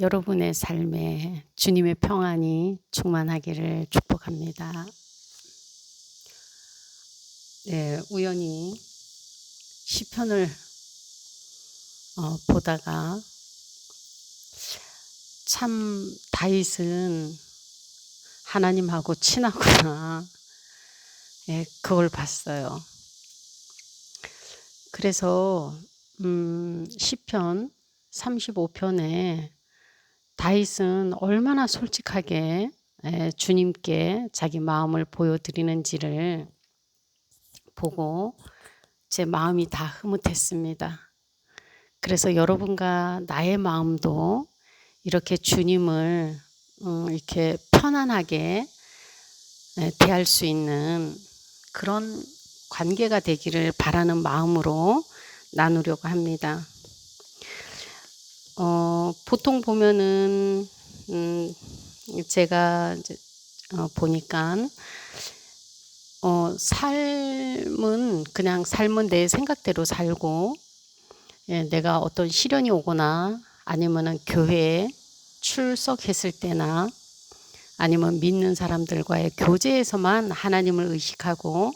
여러분의 삶에 주님의 평안이 충만하기를 축복합니다. 네, 우연히 시편을 어, 보다가 참 다윗은 하나님하고 친하구나. 예, 그걸 봤어요. 그래서 음, 시편 35편에 다윗은 얼마나 솔직하게 예, 주님께 자기 마음을 보여드리는지를 보고 제 마음이 다 흐뭇했습니다. 그래서 여러분과 나의 마음도 이렇게 주님을 음, 이렇게 편안하게 예, 대할 수 있는 그런 관계가 되기를 바라는 마음으로 나누려고 합니다. 어, 보통 보면은 음, 제가 이제 어, 보니까 어, 삶은 그냥 삶은 내 생각대로 살고 예, 내가 어떤 시련이 오거나 아니면은 교회에 출석했을 때나 아니면 믿는 사람들과의 교제에서만 하나님을 의식하고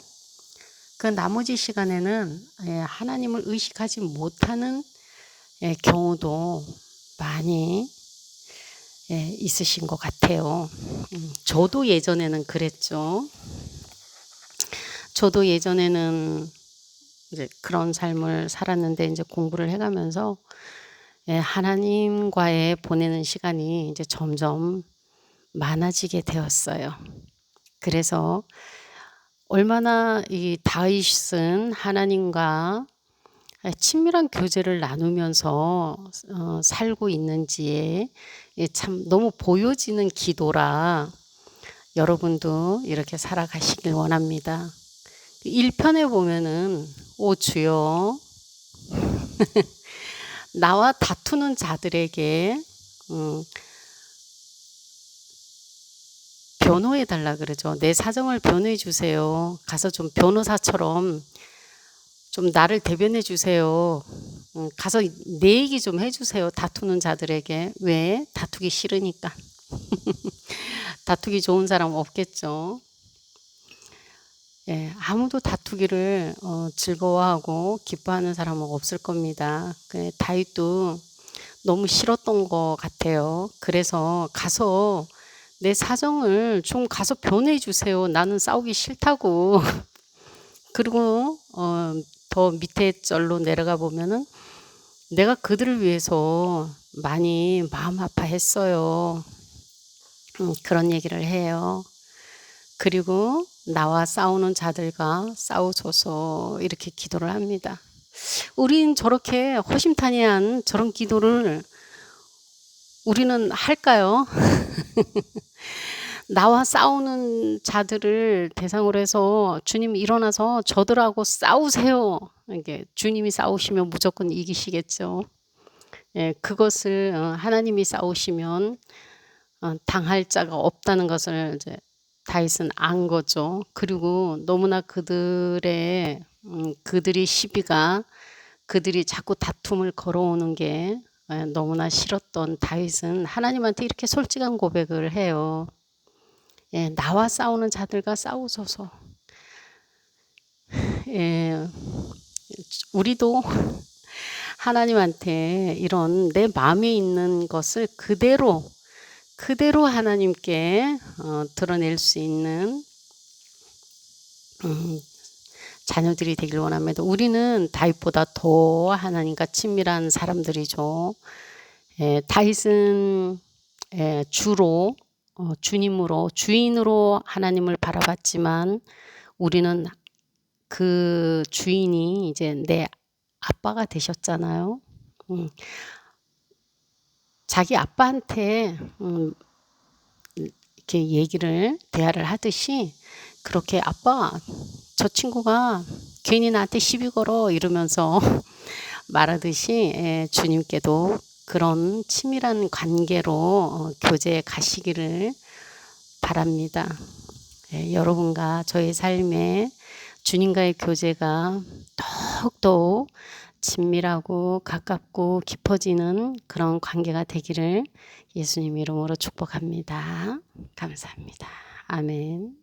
그 나머지 시간에는 예, 하나님을 의식하지 못하는 예, 경우도 많이 예, 있으신 것 같아요. 음, 저도 예전에는 그랬죠. 저도 예전에는 이제 그런 삶을 살았는데 이제 공부를 해가면서 하나님과의 보내는 시간이 이제 점점 많아지게 되었어요. 그래서 얼마나 이 다윗은 하나님과 친밀한 교제를 나누면서 어, 살고 있는지에 참 너무 보여지는 기도라 여러분도 이렇게 살아가시길 원합니다. 1편에 보면은 오 주여 나와 다투는 자들에게 음, 변호해 달라 그러죠. 내 사정을 변호해 주세요. 가서 좀 변호사처럼 좀 나를 대변해 주세요. 음, 가서 내 얘기 좀 해주세요. 다투는 자들에게. 왜? 다투기 싫으니까. 다투기 좋은 사람 없겠죠. 예, 아무도 다투기를 어, 즐거워하고 기뻐하는 사람은 없을 겁니다. 그 다윗도 너무 싫었던 것 같아요. 그래서 가서 내 사정을 좀 가서 변해 주세요. 나는 싸우기 싫다고. 그리고 어, 더 밑에 절로 내려가 보면은 내가 그들을 위해서 많이 마음 아파했어요. 음, 그런 얘기를 해요. 그리고 나와 싸우는 자들과 싸우소서 이렇게 기도를 합니다. 우린 저렇게 허심탄회한 저런 기도를 우리는 할까요? 나와 싸우는 자들을 대상으로 해서 주님 일어나서 저들하고 싸우세요. 이게 주님이 싸우시면 무조건 이기시겠죠. 예, 그것을 어, 하나님이 싸우시면 어, 당할 자가 없다는 것을 이제 다윗은 안 거죠. 그리고 너무나 그들의 음, 그들이 시비가 그들이 자꾸 다툼을 걸어오는 게 예, 너무나 싫었던 다윗은 하나님한테 이렇게 솔직한 고백을 해요. 예, 나와 싸우는 자들과 싸우소서. 예, 우리도 하나님한테 이런 내 마음에 있는 것을 그대로 그대로 하나님께 어, 드러낼 수 있는 음, 자녀들이 되길 원합니다. 우리는 다윗보다 더 하나님과 친밀한 사람들이죠. 예, 다윗은 예, 주로 어, 주님으로 주인으로 하나님을 바라봤지만 우리는 그 주인이 이제 내 아빠가 되셨잖아요. 음, 자기 아빠한테 음, 이렇게 얘기를 대화를 하듯이 그렇게 아빠 저 친구가 괜히 나한테 시비 걸어 이러면서 말하듯이 예, 주님께도 그런 치밀한 관계로 어, 교제에 가시기를 바랍니다. 예, 여러분과 저의 삶에 주님과의 교제가 더욱더 친밀하고 가깝고 깊어지는 그런 관계가 되기를 예수님 이름으로 축복합니다. 감사합니다. 아멘.